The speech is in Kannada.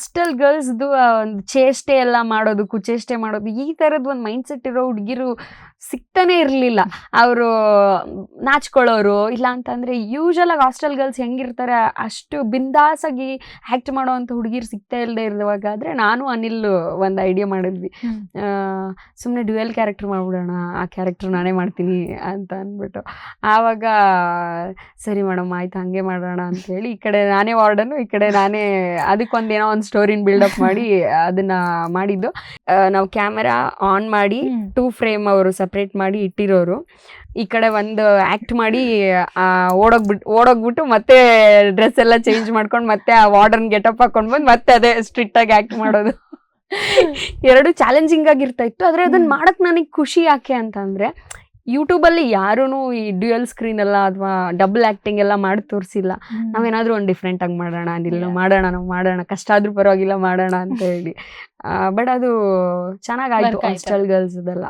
ಹಾಸ್ಟೆಲ್ ಗರ್ಲ್ಸ್ದು ಒಂದು ಚೇಷ್ಟೆ ಎಲ್ಲ ಮಾಡೋದು ಕುಚೇಷ್ಟೆ ಮಾಡೋದು ಈ ಥರದ್ದು ಒಂದು ಮೈಂಡ್ ಸೆಟ್ ಇರೋ ಹುಡುಗಿರು ಸಿಗ್ತಾನೆ ಇರಲಿಲ್ಲ. ಅವರು ನಾಚ್ಕೊಳ್ಳೋರು ಇಲ್ಲ ಅಂತಂದರೆ ಯೂಶಲಾಗಿ ಹಾಸ್ಟೆಲ್ ಗರ್ಲ್ಸ್ ಹೆಂಗಿರ್ತಾರೆ ಅಷ್ಟು ಬಿಂದಾಸಾಗಿ ಆ್ಯಕ್ಟ್ ಮಾಡೋವಂಥ ಹುಡುಗಿರು ಸಿಗ್ತಾ ಇಲ್ಲದೆ ಇರುವಾಗಾದರೆ ನಾನು ಅನಿಲ್ ಒಂದು ಐಡಿಯಾ ಮಾಡಿದ್ವಿ. ಸುಮ್ಮನೆ ಡ್ಯುಯಲ್ ಕ್ಯಾರೆಕ್ಟರ್ ಮಾಡ್ಬಿಡೋಣ ಆ ಕ್ಯಾರೆಕ್ಟರ್ ನಾನೇ ಮಾಡ್ತೀನಿ ಅಂತ ಅಂದ್ಬಿಟ್ಟು. ಆವಾಗ ಸರಿ ಮೇಡಮ್ ಆಯ್ತು ಹಾಗೆ ಮಾಡೋಣ ಅಂತ ಹೇಳಿ ಈ ಕಡೆ ನಾನೇ ವಾರ್ಡನ್ನು ಈ ಕಡೆ ನಾನೇ ಅದಕ್ಕೊಂದೇನೋ ಒಂದು ಸ್ಟೋರಿನ ಬಿಲ್ಡಪ್ ಮಾಡಿ ಅದನ್ನ ಮಾಡಿದ್ದು. ನಾವು ಕ್ಯಾಮೆರಾ ಆನ್ ಮಾಡಿ ಟೂ ಫ್ರೇಮ್ ಅವರು ಸಪ್ರೇಟ್ ಮಾಡಿ ಇಟ್ಟಿರೋರು. ಈ ಕಡೆ ಒಂದು ಆಕ್ಟ್ ಮಾಡಿ ಓಡೋಗ್ಬಿಟ್ಟು ಓಡೋಗ್ಬಿಟ್ಟು ಮತ್ತೆ ಡ್ರೆಸ್ ಎಲ್ಲ ಚೇಂಜ್ ಮಾಡ್ಕೊಂಡು ಮತ್ತೆ ಆ ವಾರ್ಡನ್ ಗೆಟಪ್ ಹಾಕೊಂಡು ಬಂದು ಮತ್ತೆ ಅದೇ ಸ್ಟ್ರಿಕ್ಟ್ ಆಗಿ ಆಕ್ಟ್ ಮಾಡೋದು. ಎರಡು ಚಾಲೆಂಜಿಂಗ್ ಆಗಿರ್ತಾ ಇತ್ತು. ಆದ್ರೆ ಅದನ್ನ. ಮಾಡಕ್ ನನಗೆ ಖುಷಿ ಯಾಕೆ ಅಂತಂದ್ರೆ ಯೂಟ್ಯೂಬಲ್ಲಿ ಯಾರೂ ಈ ಡ್ಯುಯಲ್ ಸ್ಕ್ರೀನ್ ಎಲ್ಲ ಅಥವಾ ಡಬಲ್ ಆ್ಯಕ್ಟಿಂಗ್ ಎಲ್ಲ ಮಾಡಿ ತೋರಿಸಿಲ್ಲ. ನಾವೇನಾದರೂ ಒಂದು ಡಿಫ್ರೆಂಟಾಗಿ ಮಾಡೋಣ ಅಂದಿಲ್ಲ ಮಾಡೋಣ ನಾವು ಮಾಡೋಣ ಕಷ್ಟ ಆದರೂ ಪರವಾಗಿಲ್ಲ ಮಾಡೋಣ ಅಂತ ಹೇಳಿ. ಬಟ್ ಅದು ಚೆನ್ನಾಗಾಯಿತು ಹಾಸ್ಟೆಲ್ ಗರ್ಲ್ಸ್ದೆಲ್ಲ